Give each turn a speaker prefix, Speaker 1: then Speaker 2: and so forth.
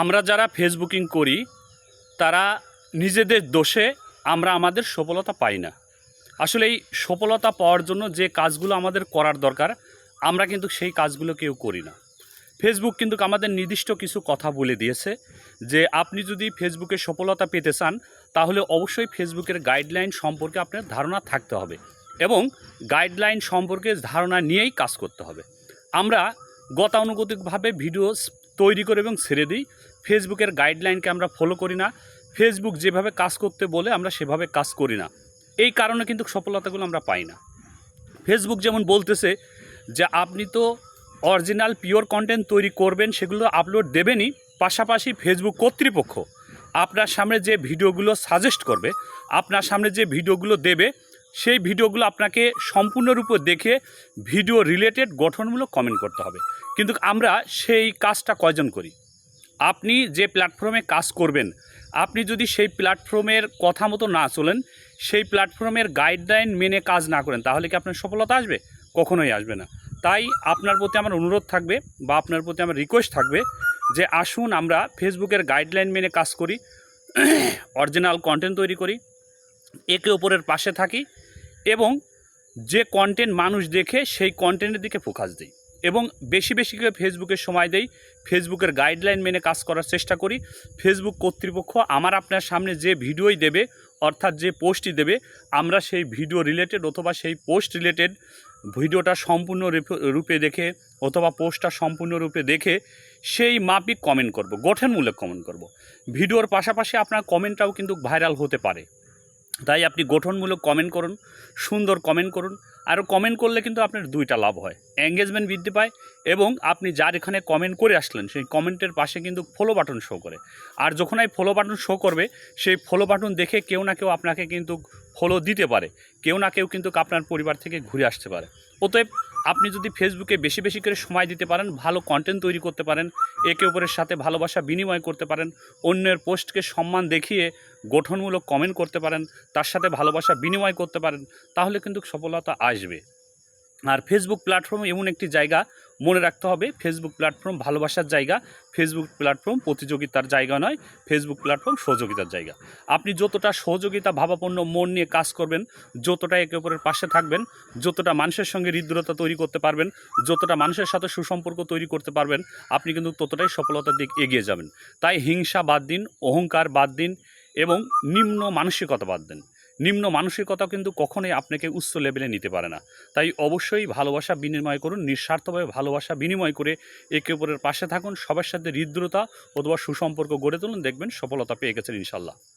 Speaker 1: আমরা যারা ফেসবুকিং করি, তারা নিজেদের দোষে আমরা আমাদের সফলতা পাই না। আসলে এই সফলতা পাওয়ার জন্য যে কাজগুলো আমাদের করার দরকার, আমরা কিন্তু সেই কাজগুলো কেউ করি না। ফেসবুক কিন্তু আমাদের নির্দিষ্ট কিছু কথা বলে দিয়েছে যে, আপনি যদি ফেসবুকে সফলতা পেতে চান, তাহলে অবশ্যই ফেসবুকের গাইডলাইন সম্পর্কে আপনার ধারণা থাকতে হবে এবং গাইডলাইন সম্পর্কে ধারণা নিয়েই কাজ করতে হবে। আমরা গতানুগতিকভাবে ভিডিও তৈরি করে এবং ছেড়ে দিই। ফেসবুকের গাইডলাইনকে আমরা ফলো করি না। ফেসবুক যেভাবে কাজ করতে বলে, আমরা সেভাবে কাজ করি না। এই কারণে কিন্তু সফলতাগুলো আমরা পাই না। ফেসবুক যেমন বলতেছে যে, আপনি তো অরিজিনাল পিওর কন্টেন্ট তৈরি করবেন, সেগুলো আপলোড দেবেনই। পাশাপাশি ফেসবুক কর্তৃপক্ষ আপনার সামনে যে ভিডিওগুলো সাজেস্ট করবে, আপনার সামনে যে ভিডিওগুলো দেবে, সেই ভিডিওগুলো আপনাকে সম্পূর্ণরূপে দেখে ভিডিও রিলেটেড গঠনমূলক কমেন্ট করতে হবে। কিন্তু আমরা সেই কাজটা কয়জন করি? আপনি যে প্ল্যাটফর্মে কাজ করবেন, আপনি যদি সেই প্ল্যাটফর্মের কথা মতো না চলেন, সেই প্ল্যাটফর্মের গাইডলাইন মেনে কাজ না করেন, তাহলে কি আপনার সফলতা আসবে? কখনোই আসবে না। তাই আপনার প্রতি আমার অনুরোধ থাকবে বা আপনার প্রতি আমার রিকোয়েস্ট থাকবে যে আসুন আমরা ফেসবুকের গাইডলাইন মেনে কাজ করি অরিজিনাল কন্টেন্ট তৈরি করি, একে ওপরের পাশে থাকি এবং যে কন্টেন্ট মানুষ দেখে, সেই কন্টেন্টের দিকে ফোকাস দিই। এবং বেশি বেশি করে ফেসবুকে সময় দেই। ফেসবুকের গাইডলাইন মেনে কাজ করার চেষ্টা করি। ফেসবুক কর্তৃপক্ষ আমার আপনার সামনে যে ভিডিওই দেবে, অর্থাৎ যে পোস্টই দেবে, আমরা সেই ভিডিও রিলেটেড অথবা সেই পোস্ট রিলেটেড ভিডিওটা সম্পূর্ণ রূপে- রূপে দেখে অথবা পোস্টটা সম্পূর্ণরূপে দেখে সেই মাপিক কমেন্ট করব, গঠনমূলক কমেন্ট করব। ভিডিওর পাশাপাশি আপনার কমেন্টটাও কিন্তু ভাইরাল হতে পারে। তাই আপনি গঠনমূলক কমেন্ট করুন, সুন্দর কমেন্ট করুন। আর কমেন্ট করলে কিন্তু আপনার দুইটা লাভ হয়। এঙ্গেজমেন্ট বৃদ্ধি পায় এবং আপনি যার এখানে কমেন্ট করে আসলেন, সেই কমেন্টের পাশে কিন্তু ফলো বাটন শো করে। আর যখন এই ফলো বাটন শো করবে, সেই ফলো বাটন দেখে কেউ না কেউ আপনাকে কিন্তু ফলো দিতে পারে। কেউ না কেউ কিন্তু আপনার পরিবার থেকে ঘুরে আসতে পারে। অতএব আপনি যদি ফেসবুকে বেশি বেশি করে সময় দিতে পারেন, ভালো কন্টেন্ট তৈরি করতে পারেন, একে অপরের সাথে ভালোবাসা বিনিময় করতে পারেন, অন্যের পোস্টকে সম্মান দেখিয়ে গঠনমূলক কমেন্ট করতে পারেন, তার সাথে ভালোবাসা বিনিময় করতে পারেন, তাহলে কিন্তু সফলতা আসবে। আর ফেসবুক প্ল্যাটফর্ম এমন একটি জায়গা মনে রাখতে হবে। ফেসবুক প্ল্যাটফর্ম ভালোবাসার জায়গা ফেসবুক প্ল্যাটফর্ম প্রতিযোগিতার জায়গা নয় ফেসবুক প্ল্যাটফর্ম সহযোগিতার জায়গা। আপনি যতটা সহযোগিতা, ভাবাপন্ন মন নিয়ে কাজ করবেন, যতটা একে অপরের পাশে থাকবেন, যতটা মানুষের সঙ্গে হৃদ্রতা তৈরি করতে পারবেন, যতটা মানুষের সাথে সুসম্পর্ক তৈরি করতে পারবেন, আপনি কিন্তু ততটাই সফলতার দিক এগিয়ে যাবেন। তাই হিংসা বাদ দিন, অহংকার বাদ দিন এবং নিম্ন মানসিকতা বাদ দেন। নিম্ন মানসিকতা কিন্তু কখনোই আপনাকে উচ্চ লেভেলে নিতে পারে না। তাই অবশ্যই ভালোবাসা বিনিময় করুন, নিঃস্বার্থভাবে ভালোবাসা বিনিময় করে একে অপরের পাশে থাকুন, সবার সাথে হৃদ্রতা অথবা সুসম্পর্ক গড়ে তুলুন, দেখবেন সফলতা পেয়ে গেছেন ইনশাল্লাহ।